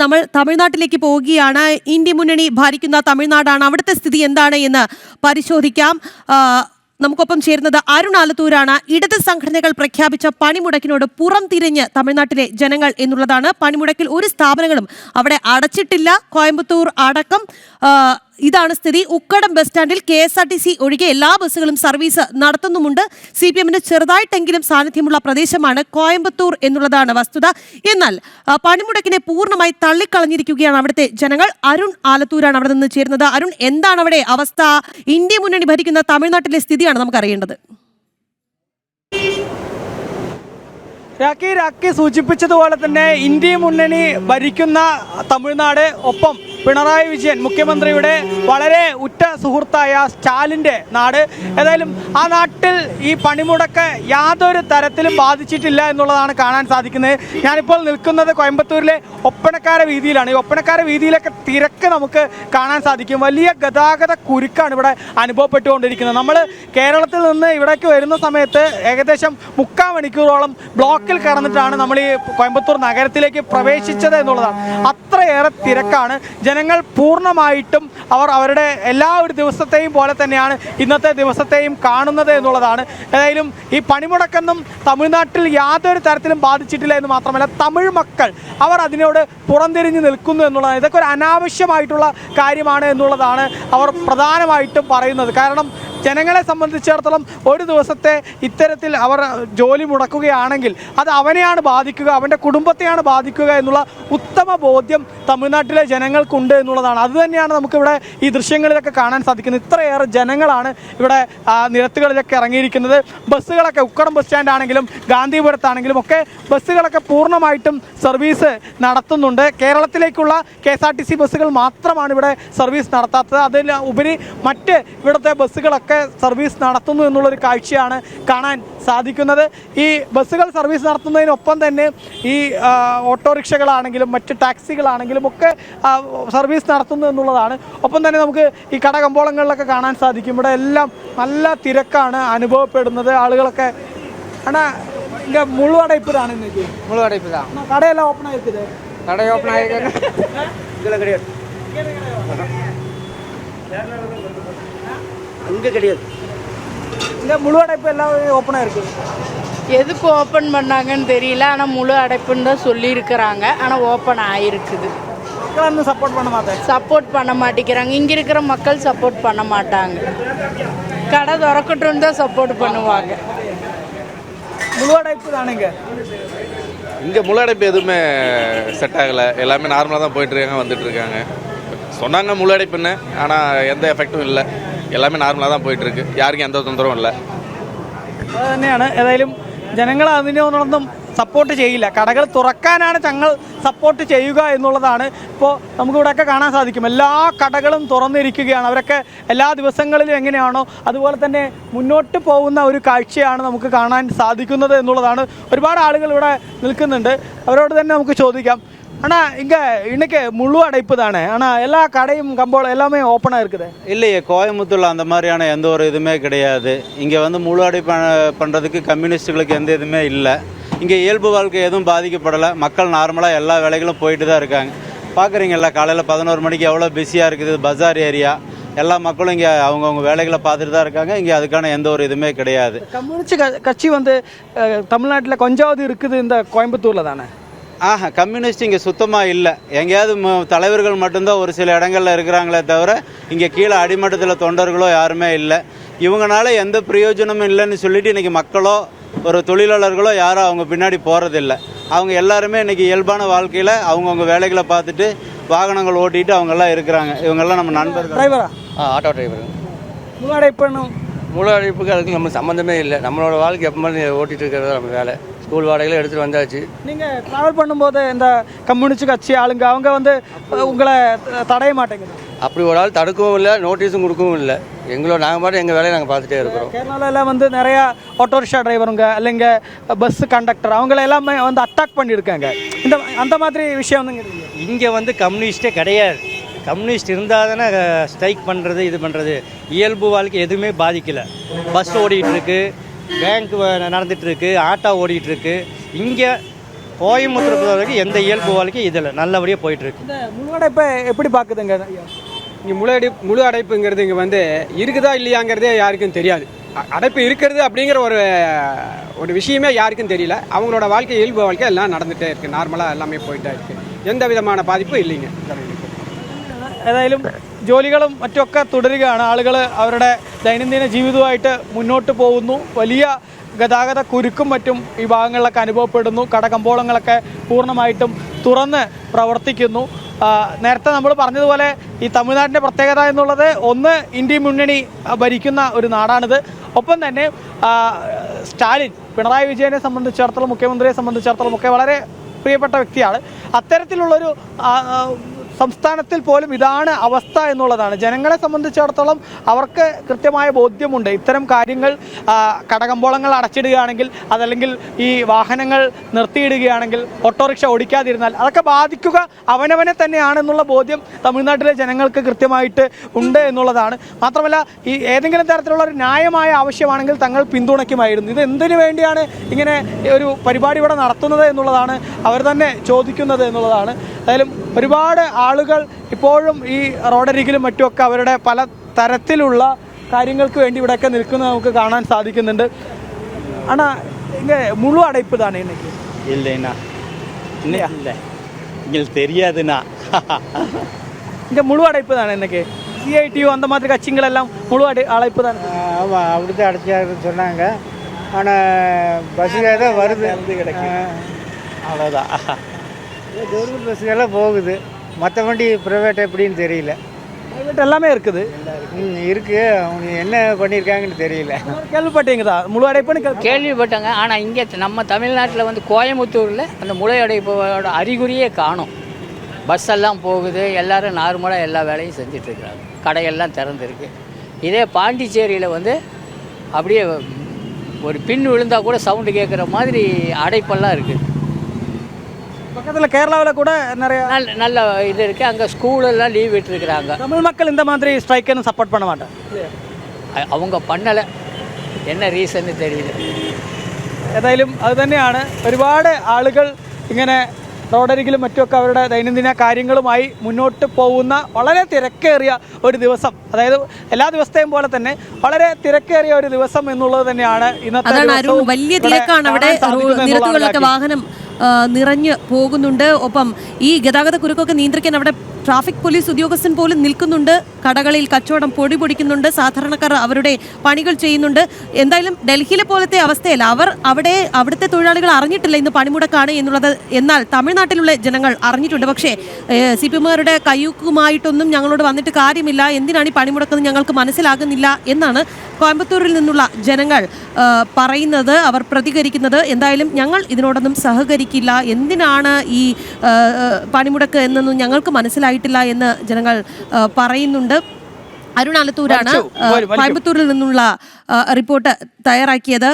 നമ്മൾ തമിഴ്നാട്ടിലേക്ക് പോവുകയാണ്. ഇന്ത്യ മുന്നണി ഭരിക്കുന്ന തമിഴ്നാടാണ്. അവിടുത്തെ സ്ഥിതി എന്താണ് എന്ന് പരിശോധിക്കാം. നമുക്കൊപ്പം ചേരുന്നത് അരുൺ ആലത്തൂരാണ്. ഇടത് സംഘടനകൾ പ്രഖ്യാപിച്ച പണിമുടക്കിനോട് പുറം തിരിഞ്ഞ് തമിഴ്നാട്ടിലെ ജനങ്ങൾ എന്നുള്ളതാണ്. പണിമുടക്കിൽ ഒരു സ്ഥാപനങ്ങളും അവിടെ അടച്ചിട്ടില്ല. കോയമ്പത്തൂർ അടക്കം ഇതാണ് സ്ഥിതി. ഉക്കടം ബസ് സ്റ്റാൻഡിൽ K S R T C ഒഴികെ എല്ലാ ബസ്സുകളും സർവീസ് നടത്തുന്നുമുണ്ട്. സി പി എമ്മിന് ചെറുതായിട്ടെങ്കിലും സാന്നിധ്യമുള്ള പ്രദേശമാണ് കോയമ്പത്തൂർ എന്നുള്ളതാണ് വസ്തുത. എന്നാൽ പണിമുടക്കിനെ പൂർണമായി തള്ളിക്കളഞ്ഞിരിക്കുകയാണ് അവിടുത്തെ ജനങ്ങൾ. അരുൺ ആലത്തൂരാണ് അവിടെ നിന്ന് ചേരുന്നത്. അരുൺ എന്താണ് അവിടെ അവസ്ഥ? ഇന്ത്യ മുന്നണി ഭരിക്കുന്ന തമിഴ്നാട്ടിലെ സ്ഥിതിയാണ് നമുക്ക് രാഖി രാഖി സൂചിപ്പിച്ചതുപോലെ തന്നെ ഇന്ത്യ മുന്നണി ഭരിക്കുന്ന തമിഴ്നാട് ഒപ്പം പിണറായി വിജയൻ മുഖ്യമന്ത്രിയുടെ വളരെ ഉറ്റ സുഹൃത്തായ സ്റ്റാലിന്റെ നാട്. ഏതായാലും ആ നാട്ടിൽ ഈ പണിമുടക്ക് യാതൊരു തരത്തിലും ബാധിച്ചിട്ടില്ല എന്നുള്ളതാണ് കാണാൻ സാധിക്കുന്നത്. ഞാനിപ്പോൾ നിൽക്കുന്നത് കോയമ്പത്തൂരിലെ ഒപ്പനക്കാര വീതിയിലാണ്. ഈ ഒപ്പനക്കാര വീതിയിലൊക്കെ തിരക്ക് നമുക്ക് കാണാൻ സാധിക്കും. വലിയ ഗതാഗത കുരുക്കാണ് ഇവിടെ അനുഭവപ്പെട്ടുകൊണ്ടിരിക്കുന്നത്. നമ്മൾ കേരളത്തിൽ നിന്ന് ഇവിടേക്ക് വരുന്ന സമയത്ത് ഏകദേശം മുക്കാൽ മണിക്കൂറോളം ബ്ലോക്കിൽ കടന്നിട്ടാണ് നമ്മൾ ഈ കോയമ്പത്തൂർ നഗരത്തിലേക്ക് പ്രവേശിച്ചത് എന്നുള്ളതാണ്. അത്രയേറെ തിരക്കാണ്. ജനങ്ങൾ പൂർണമായിട്ടും അവർ അവരുടെ എല്ലാ ഒരു ദിവസത്തെയും പോലെ തന്നെയാണ് ഇന്നത്തെ ദിവസത്തെയും കാണുന്നത് എന്നുള്ളതാണ്. ഏതായാലും ഈ പണിമുടക്കെന്നും തമിഴ്നാട്ടിൽ യാതൊരു തരത്തിലും ബാധിച്ചിട്ടില്ല എന്ന് മാത്രമല്ല തമിഴ് മക്കൾ അവർ അതിനോട് പുറംതിരിഞ്ഞ് നിൽക്കുന്നു എന്നുള്ളതാണ്. ഇതൊക്കെ ഒരു അനാവശ്യമായിട്ടുള്ള കാര്യമാണ് എന്നുള്ളതാണ് അവർ പ്രധാനമായിട്ടും പറയുന്നത്. കാരണം ജനങ്ങളെ സംബന്ധിച്ചിടത്തോളം ഒരു ദിവസത്തെ ഇത്തരത്തിൽ അവർ ജോലി മുടക്കുകയാണെങ്കിൽ അത് അവനെയാണ് ബാധിക്കുക അവന്റെ കുടുംബത്തെയാണ് ബാധിക്കുക എന്നുള്ള ഉത്തമ ബോധ്യം തമിഴ്നാട്ടിലെ ജനങ്ങൾക്കുണ്ട് എന്നുള്ളതാണ്. അതുതന്നെയാണ് നമുക്കിവിടെ ഈ ദൃശ്യങ്ങളിലൊക്കെ കാണാൻ സാധിക്കുന്നത്. ഇത്രയേറെ ജനങ്ങളാണ് ഇവിടെ നിരത്തുകളിലൊക്കെ ഇറങ്ങിയിരിക്കുന്നത്. ബസ്സുകളൊക്കെ ഉക്കടം ബസ് സ്റ്റാൻഡ് ആണെങ്കിലും ഗാന്ധിപുരത്താണെങ്കിലും ഒക്കെ ബസ്സുകളൊക്കെ പൂർണമായിട്ടും സർവീസ് നടത്തുന്നുണ്ട്. കേരളത്തിലേക്കുള്ള K S R T C ബസ്സുകൾ മാത്രമാണ് ഇവിടെ സർവീസ് നടത്താത്തത്. അതിൽ ഉപരി മറ്റ് ഇവിടുത്തെ ബസ്സുകളൊക്കെ ബസ്സുകളൊക്കെ സർവീസ് നടത്തുന്നു എന്നുള്ളൊരു കാഴ്ചയാണ് കാണാൻ സാധിക്കുന്നത്. ഈ ബസ്സുകൾ സർവീസ് നടത്തുന്നതിനൊപ്പം തന്നെ ഈ ഓട്ടോറിക്ഷകളാണെങ്കിലും മറ്റ് ടാക്സികളാണെങ്കിലും ഒക്കെ സർവീസ് നടത്തുന്നു എന്നുള്ളതാണ്. ഒപ്പം തന്നെ നമുക്ക് ഈ കടകമ്പോളങ്ങളിലൊക്കെ കാണാൻ സാധിക്കും. ഇവിടെ എല്ലാം നല്ല തിരക്കാണ് അനുഭവപ്പെടുന്നത്. ആളുകളൊക്കെ ആണാ இங்கே முழுவடைப்பு தான் இன்னைக்கு ഓപ്പൺ தான் കട ഓപ്പൺ ஆயிருக்குது கடை அங்கே கிடையாது. இங்க முழு அடைப்பு எல்லாம் ஓப்பன் ஆயிருக்கு எதுக்கு ஓப்பன் பண்ணாங்கன்னு தெரியல ஆனால் முழு அடைப்புன்னு தான் சொல்லியிருக்கிறாங்க. ஆனால் ஓப்பன் ஆயிருக்குது. மக்கள் சப்போர்ட் பண்ண மாட்டேன் சப்போர்ட் பண்ண மாட்டேங்கிறாங்க. இங்கே இருக்கிற மக்கள் சப்போர்ட் பண்ண மாட்டாங்க. கடை திறக்கட்டும் தான் சப்போர்ட் பண்ணுவாங்க. முழு அடைப்பு தானுங்க இங்கே? முள்ளடைப்பு எதுவுமே செட் ஆகலை. எல்லாமே நார்மலாக தான் போயிட்டு இருக்காங்க வந்துட்டு இருக்காங்க. சொன்னாங்க முள்ளடைப்புன்னு ஆனால் எந்த எஃபெக்டும் இல்லை. எல்லாமே நார்மலாக தான் போயிட்டு இருக்கு யாருக்கும் எந்த தொந்தரவும் இல்லை അത് തന്നെയാണ് ഏതായാലും ജനങ്ങൾ അതിനൊന്നും സപ്പോർട്ട് ചെയ്യില്ല കടകൾ തുറക്കാനാണ് ഞങ്ങൾ സപ്പോർട്ട് ചെയ്യുക എന്നുള്ളതാണ് ഇപ്പോൾ നമുക്കിവിടെയൊക്കെ കാണാൻ സാധിക്കും എല്ലാ കടകളും തുറന്നിരിക്കുകയാണ് അവരൊക്കെ എല്ലാ ദിവസങ്ങളിലും എങ്ങനെയാണോ അതുപോലെ തന്നെ മുന്നോട്ട് പോകുന്ന ഒരു കാഴ്ചയാണ് നമുക്ക് കാണാൻ സാധിക്കുന്നത് എന്നുള്ളതാണ് ഒരുപാട് ആളുകൾ ഇവിടെ നിൽക്കുന്നുണ്ട് അവരോട് തന്നെ നമുക്ക് ചോദിക്കാം அண்ணா இங்கே இன்னைக்கு முழு அடைப்பு தானே? ஆனால் எல்லா கடையும் கம்போலம் எல்லாமே ஓப்பனாக இருக்குது. இல்லையே கோயம்புத்தூர்ல அந்த மாதிரியான எந்த ஒரு இதுவுமே கிடையாது. இங்கே வந்து முழு அடை ப- பண்ணுறதுக்கு கம்யூனிஸ்ட்டுகளுக்கு எந்த இதுவுமே இல்லை. இங்கே இயல்பு வாழ்க்கை எதுவும் பாதிக்கப்படலை. மக்கள் நார்மலாக எல்லா வேலைகளும் போயிட்டு தான் இருக்காங்க. பார்க்குறீங்கல்ல காலையில் பதினோரு மணிக்கு எவ்வளோ பிஸியாக இருக்குது பஜார் ஏரியா. எல்லா மக்களும் இங்கே அவங்கவுங்க வேலைகளை பார்த்துட்டு தான் இருக்காங்க. இங்கே அதுக்கான எந்த ஒரு இதுவுமே கிடையாது. கம்யூனிஸ்ட் கட்சி வந்து தமிழ்நாட்டில் கொஞ்சாவது இருக்குது இந்த கோயம்புத்தூரில் தானே? ஆஹா கம்யூனிஸ்ட் இங்கே சுத்தமாக இல்லை. எங்கேயாவது தலைவர்கள் மட்டும்தான் ஒரு சில இடங்கள்ல இருக்கிறாங்களே தவிர இங்கே கீழே அடிமட்டத்தில் தொண்டர்களோ யாருமே இல்லை. இவங்கனால எந்த பிரயோஜனமும் இல்லைன்னு சொல்லிட்டு இன்னைக்கு மக்களோ ஒரு தொழிலாளர்களோ யாரும் அவங்க பின்னாடி போகிறதில்ல அவங்க எல்லாருமே இன்னைக்கு இயல்பான வாழ்க்கையில் அவங்கவுங்க வேலைகளை பார்த்துட்டு வாகனங்கள் ஓட்டிட்டு அவங்கெல்லாம் இருக்கிறாங்க. இவங்கெல்லாம் நம்ம நண்பர்கள். டிரைவரா ஆ ஆட்டோ டிரைவர் முழு அடைப்புன்னு முழு அழைப்புக்கு அதுக்கு நம்ம சம்மந்தமே இல்லை. நம்மளோட வாழ்க்கை எப்போ ஓட்டிகிட்டு இருக்கிறது நம்ம வேலை. ஸ்கூல் வாடகைகளை எடுத்துகிட்டு வந்தாச்சு. நீங்கள் ட்ராவல் பண்ணும்போது இந்த கம்யூனிஸ்ட் கட்சி ஆளுங்க அவங்க வந்து உங்களை தடைய மாட்டேங்குது. அப்படி ஒரு ஆள் தடுக்கவும் இல்லை நோட்டீஸும் கொடுக்கவும் இல்லை. எங்களோட நாங்கள் பாட்டு எங்கள் வேலையை நாங்கள் பார்த்துட்டே இருக்கிறோம். கேரளால எல்லாம் வந்து நிறைய ஆட்டோரிக்ஷா டிரைவருங்க இல்லைங்க பஸ் கண்டக்டர் அவங்கள எல்லாமே வந்து அட்டாக் பண்ணியிருக்காங்க. இந்த அந்த மாதிரி விஷயம் வந்து இங்கே வந்து கம்யூனிஸ்டே கிடையாது. கம்யூனிஸ்ட் இருந்தால் தானே ஸ்ட்ரைக் பண்ணுறது இது பண்ணுறது இயல்பு வாழ்க்கை எதுவுமே பாதிக்கலை. பஸ் ஓடிட்டு இருக்கு. பேங்க் நடந்துகிட்ருக்கு ஆட்டோ ஓடிட்டுருக்கு. இங்கே கோயம்புத்தூர் பொறுத்த எந்த இயல்பு வாழ்க்கை இதில் நல்லபடியாக போயிட்டுருக்கு. முழு அடைப்பை எப்படி பார்க்குதுங்க இங்கே முழு அடை முழு அடைப்புங்கிறது இங்கே வந்து இருக்குதா இல்லையாங்கிறதே யாருக்கும் தெரியாது. அடைப்பு இருக்கிறது அப்படிங்கிற ஒரு ஒரு விஷயமே யாருக்கும் தெரியல. அவங்களோட வாழ்க்கை இயல்பு வாழ்க்கை எல்லாம் நடந்துகிட்டே இருக்குது நார்மலாக எல்லாமே போயிட்டே இருக்குது எந்த விதமான பாதிப்பும் இல்லைங்க. ஏதாயிலும் ജോലികളും മറ്റൊക്കെ തുടരുകയാണ്. ആളുകൾ അവരുടെ ദൈനംദിന ജീവിതവുമായിട്ട് മുന്നോട്ട് പോകുന്നു. വലിയ ഗതാഗത കുരുക്കും മറ്റും ഈ ഭാഗങ്ങളിലൊക്കെ അനുഭവപ്പെടുന്നു. കടകമ്പോളങ്ങളൊക്കെ പൂർണമായിട്ടും തുറന്ന് പ്രവർത്തിക്കുന്നു. നേരത്തെ നമ്മൾ പറഞ്ഞതുപോലെ ഈ തമിഴ്നാടിന്റെ പ്രത്യേകത എന്നുള്ളത് ഒന്ന് ഇന്ത്യ മുന്നണി ഭരിക്കുന്ന ഒരു നാടാണിത്. ഒപ്പം തന്നെ സ്റ്റാലിൻ പിണറായി വിജയനെ സംബന്ധിച്ചിടത്തോളം മുഖ്യമന്ത്രിയെ സംബന്ധിച്ചിടത്തോളം ഒക്കെ വളരെ പ്രിയപ്പെട്ട വ്യക്തിയാണ്. അത്തരത്തിലുള്ളൊരു സംസ്ഥാനത്തിൽ പോലും ഇതാണ് അവസ്ഥ എന്നുള്ളതാണ്. ജനങ്ങളെ സംബന്ധിച്ചിടത്തോളം അവർക്ക് കൃത്യമായ ബോധ്യമുണ്ട്. ഇത്തരം കാര്യങ്ങൾ കടകമ്പോളങ്ങൾ അടച്ചിടുകയാണെങ്കിൽ അതല്ലെങ്കിൽ ഈ വാഹനങ്ങൾ നിർത്തിയിടുകയാണെങ്കിൽ ഓട്ടോറിക്ഷ ഓടിക്കാതിരുന്നാൽ അതൊക്കെ ബാധിക്കുക അവനവനെ തന്നെയാണെന്നുള്ള ബോധ്യം തമിഴ്നാട്ടിലെ ജനങ്ങൾക്ക് കൃത്യമായിട്ട് ഉണ്ട് എന്നുള്ളതാണ്. മാത്രമല്ല ഈ ഏതെങ്കിലും തരത്തിലുള്ള ഒരു ന്യായമായ ആവശ്യമാണെങ്കിൽ തങ്ങൾ പിന്തുണയ്ക്കുമായിരുന്നു. ഇത് എന്തിനു വേണ്ടിയാണ് ഇങ്ങനെ ഒരു പരിപാടി ഇവിടെ നടത്തുന്നത് എന്നുള്ളതാണ് അവർ തന്നെ ചോദിക്കുന്നത് എന്നുള്ളതാണ്. ഏതായാലും ഒരുപാട് ആളുകൾ ഇപ്പോഴും ഈ റോഡരികിലും മറ്റുമൊക്കെ അവരുടെ പല തരത്തിലുള്ള കാര്യങ്ങൾക്ക് വേണ്ടി ഇവിടെയൊക്കെ നിൽക്കുന്നത് നമുക്ക് കാണാൻ സാധിക്കുന്നുണ്ട് ആണാ ഇങ്ങനെ മുഴു അടയ്പ്പ് താനേ இன்னைக்கு இல்லைண்ணா இன்னும் இல்லை எங்களுக்கு தெரியாதுண்ணா இங்கே முழு அடைப்பு தானே இன்னைக்கு சிஐடியு அந்த மாதிரி கட்சிகள் எல்லாம் முழு அடை அழைப்பு தானே ஆமாம் அப்படி தான் அடைச்சாருன்னு சொன்னாங்க ஆனால் பஸ்ஸுக்காக தான் வருது அவ்வளோதான் கவர்மெண்ட் பஸ்ஸுக்கெல்லாம் போகுது மற்ற வண்டி ப்ரைவேட் எப்படின்னு தெரியல. பிரைவேட் எல்லாமே இருக்குது. ம் இருக்கு. அவங்க என்ன பண்ணியிருக்காங்கன்னு தெரியல. கேள்விப்பட்டீங்கதா முழு அடைப்புன்னு கேள்வி கேள்விப்பட்டங்க. ஆனால் இங்கே நம்ம தமிழ்நாட்டில் வந்து கோயம்புத்தூரில் அந்த முளையடைப்போட அறிகுறியே காணும். பஸ் எல்லாம் போகுது. எல்லாரும் நார்மலாக எல்லா வேலையும் செஞ்சிட்ருக்குறாங்க கடையெல்லாம் திறந்துருக்கு. இதே பாண்டிச்சேரியில் வந்து அப்படியே ஒரு பின் விழுந்தா கூட சவுண்டு கேட்குற மாதிரி அடைப்பெல்லாம் இருக்குது. பக்கத்தில் கேரளாவில் கூட நிறைய நல்ல நல்ல இது இருக்குது அங்கே ஸ்கூலெல்லாம் லீவ் விட்டுருக்குறாங்க தமிழ் மக்கள் இந்த மாதிரி ஸ்ட்ரைக்குன்னு சப்போர்ட் பண்ண மாட்டேன் அ- அவங்க பண்ணலை என்ன ரீசன்னு தெரியல ഏതായാലും അത് തന്നെയാണ് ഒരുപാട് ആളുകൾ ഇങ്ങനെ റോഡരികിലും മറ്റുമൊക്കെ അവരുടെ ദൈനംദിന കാര്യങ്ങളുമായി മുന്നോട്ട് പോകുന്ന വളരെ തിരക്കേറിയ ഒരു ദിവസം അതായത് എല്ലാ ദിവസത്തെയും പോലെ തന്നെ വളരെ തിരക്കേറിയ ഒരു ദിവസം എന്നുള്ളത് തന്നെയാണ് ഇന്നത്തെ അതാണ് അരുൺ ദിവസവും വലിയ ഇവിടെ തിരക്കാണ് അവിടെ കാണാൻ സാധിക്കുന്നത് നിരത്തുകളിലൊക്കെ എന്നുള്ളതാണ് വാഹനം ആ, നിറഞ്ഞ് പോകുന്നുണ്ട്. ഒപ്പം ഈ ഗതാഗത കുരുക്കൊക്കെ നിയന്ത്രിക്കാൻ അവിടെ ട്രാഫിക് പോലീസ് ഉദ്യോഗസ്ഥൻ പോലും നിൽക്കുന്നുണ്ട്. കടകളിൽ കച്ചവടം പൊടി പൊടിക്കുന്നുണ്ട്. സാധാരണക്കാർ അവരുടെ പണികൾ ചെയ്യുന്നുണ്ട്. എന്തായാലും ഡൽഹിയിലെ പോലത്തെ അവസ്ഥയല്ല. അവർ അവിടെ അവിടുത്തെ തൊഴിലാളികൾ അറിഞ്ഞിട്ടില്ല ഇന്ന് പണിമുടക്കാണ് എന്നുള്ളത്. എന്നാൽ തമിഴ്നാട്ടിലുള്ള ജനങ്ങൾ അറിഞ്ഞിട്ടുണ്ട്. പക്ഷേ സി പി എമ്മുകാരുടെ കയ്യൂക്കുമായിട്ടൊന്നും ഞങ്ങളോട് വന്നിട്ട് കാര്യമില്ല. എന്തിനാണ് ഈ പണിമുടക്കുന്നത് ഞങ്ങൾക്ക് മനസ്സിലാകുന്നില്ല എന്നാണ് കോയമ്പത്തൂരിൽ നിന്നുള്ള ജനങ്ങൾ പറയുന്നത് അവർ പ്രതികരിക്കുന്നത്. എന്തായാലും ഞങ്ങൾ ഇതിനോടൊന്നും സഹകരിക്കില്ല. എന്തിനാണ് ഈ പണിമുടക്ക് എന്നൊന്നും ഞങ്ങൾക്ക് മനസ്സിലായിട്ടില്ല എന്ന് ജനങ്ങൾ പറയുന്നുണ്ട്. അരുൺ ആലത്തൂരാണ് വലിക്കും. കോയമ്പത്തൂരിൽ നിന്നുള്ള റിപ്പോർട്ട് തയ്യാറാക്കിയത്